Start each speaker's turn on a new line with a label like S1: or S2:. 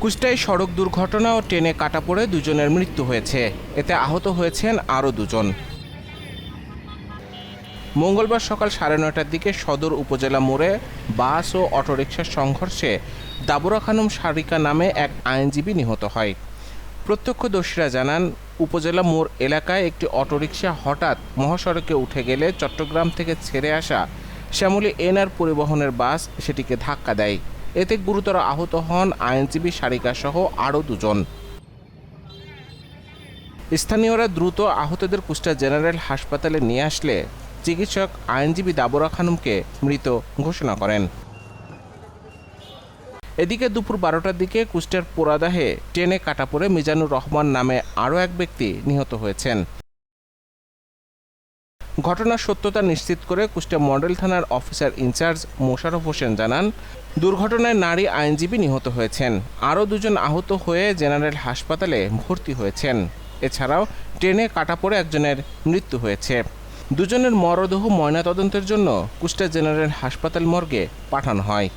S1: কুষ্টায় সড়ক দুর্ঘটনা ও ট্রেনে কাটা পড়ে দুজনের মৃত্যু হয়েছে। এতে আহত হয়েছেন আরও দুজন। মঙ্গলবার সকাল সাড়ে নয়টার দিকে সদর উপজেলা মোড়ে বাস ও অটোরিকশার সংঘর্ষে দাবুরা খানম সারিকা নামে এক আইনজীবী নিহত হয়। প্রত্যক্ষদর্শীরা জানান, উপজেলা মোড় এলাকায় একটি অটোরিকশা হঠাৎ মহাসড়কে উঠে গেলে চট্টগ্রাম থেকে ছেড়ে আসা শ্যামলী এনআর পরিবহনের বাস সেটিকে ধাক্কা দেয়। এতে গুরুতর আহত হন আইনজীবী সারিকা সহ আরও দুজন। স্থানীয়রা দ্রুত আহতদের কুষ্টা জেনারেল হাসপাতালে নিয়ে আসলে চিকিৎসক আইনজীবী দাবরা খানুমকে মৃত ঘোষণা করেন। এদিকে দুপুর বারোটার দিকে কুষ্টার পোড়াদাহে ট্রেনে কাটা পড়ে মিজানুর রহমান নামে আরও এক ব্যক্তি নিহত হয়েছেন। ঘটনার সত্যতা নিশ্চিত করে কুষ্টিয়া মডেল থানার officer in charge Mosharraf Hossain জানান, দুর্ঘটনায় নারী আইনজীবী নিহত হয়েছেন। আরও দুজন আহত হয়ে জেনারেল হাসপাতালে ভর্তি হয়েছেন। এছাড়াও ট্রেনে কাটা পড়ে একজনের মৃত্যু হয়েছে। দুজনের মরদেহ ময়নাতদন্তের জন্য কুষ্টিয়া জেনারেল হাসপাতাল মর্গে পাঠানো হয়।